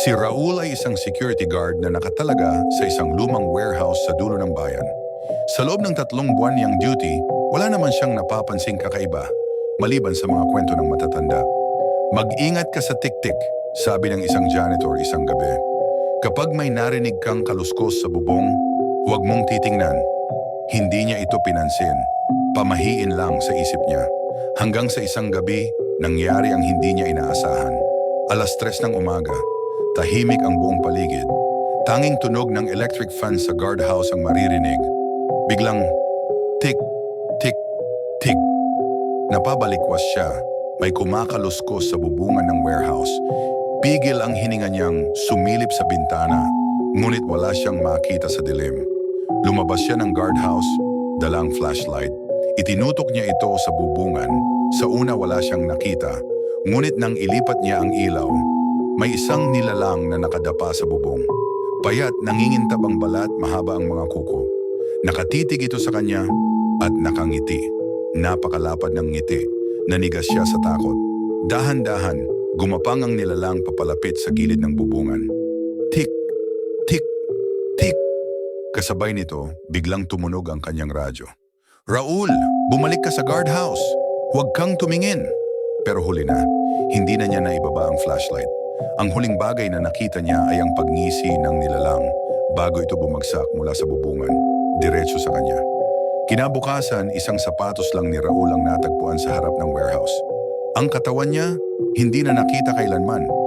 Si Raul ay isang security guard na nakatalaga sa isang lumang warehouse sa dulo ng bayan. Sa loob ng tatlong buwan niyang duty, wala naman siyang napapansing kakaiba, maliban sa mga kwento ng matatanda. Mag-ingat ka sa tik-tik, sabi ng isang janitor isang gabi. Kapag may narinig kang kaluskos sa bubong, huwag mong titingnan. Hindi niya ito pinansin. Pamahiin lang sa isip niya. Hanggang sa isang gabi, nangyari ang hindi niya inaasahan. Alas tres ng umaga, tahimik ang buong paligid. Tanging tunog ng electric fan sa guardhouse ang maririnig. Biglang, tik, tik, tik. Napabalikwas siya. May kumakaluskos sa bubungan ng warehouse. Pigil ang hininga niyang sumilip sa bintana, ngunit wala siyang makita sa dilim. Lumabas siya ng guardhouse, dalang flashlight. Itinutok niya ito sa bubungan. Sa una wala siyang nakita, ngunit nang ilipat niya ang ilaw, may isang nilalang na nakadapa sa bubong. Payat nangingintab ang balat, mahaba ang mga kuko. Nakatitig ito sa kanya at nakangiti. Napakalapad ng ngiti. Nanigas siya sa takot. Dahan-dahan, gumapang ang nilalang papalapit sa gilid ng bubungan. Tik, tik, tik. Kasabay nito, biglang tumunog ang kanyang radyo. Raul, bumalik ka sa guardhouse. Huwag kang tumingin. Pero huli na, hindi na niya naibaba ang flashlight. Ang huling bagay na nakita niya ay ang pagngisi ng nilalang bago ito bumagsak mula sa bubungan, diretso sa kanya. Kinabukasan, isang sapatos lang ni Raul ang natagpuan sa harap ng warehouse. Ang katawan niya, hindi na nakita kailanman.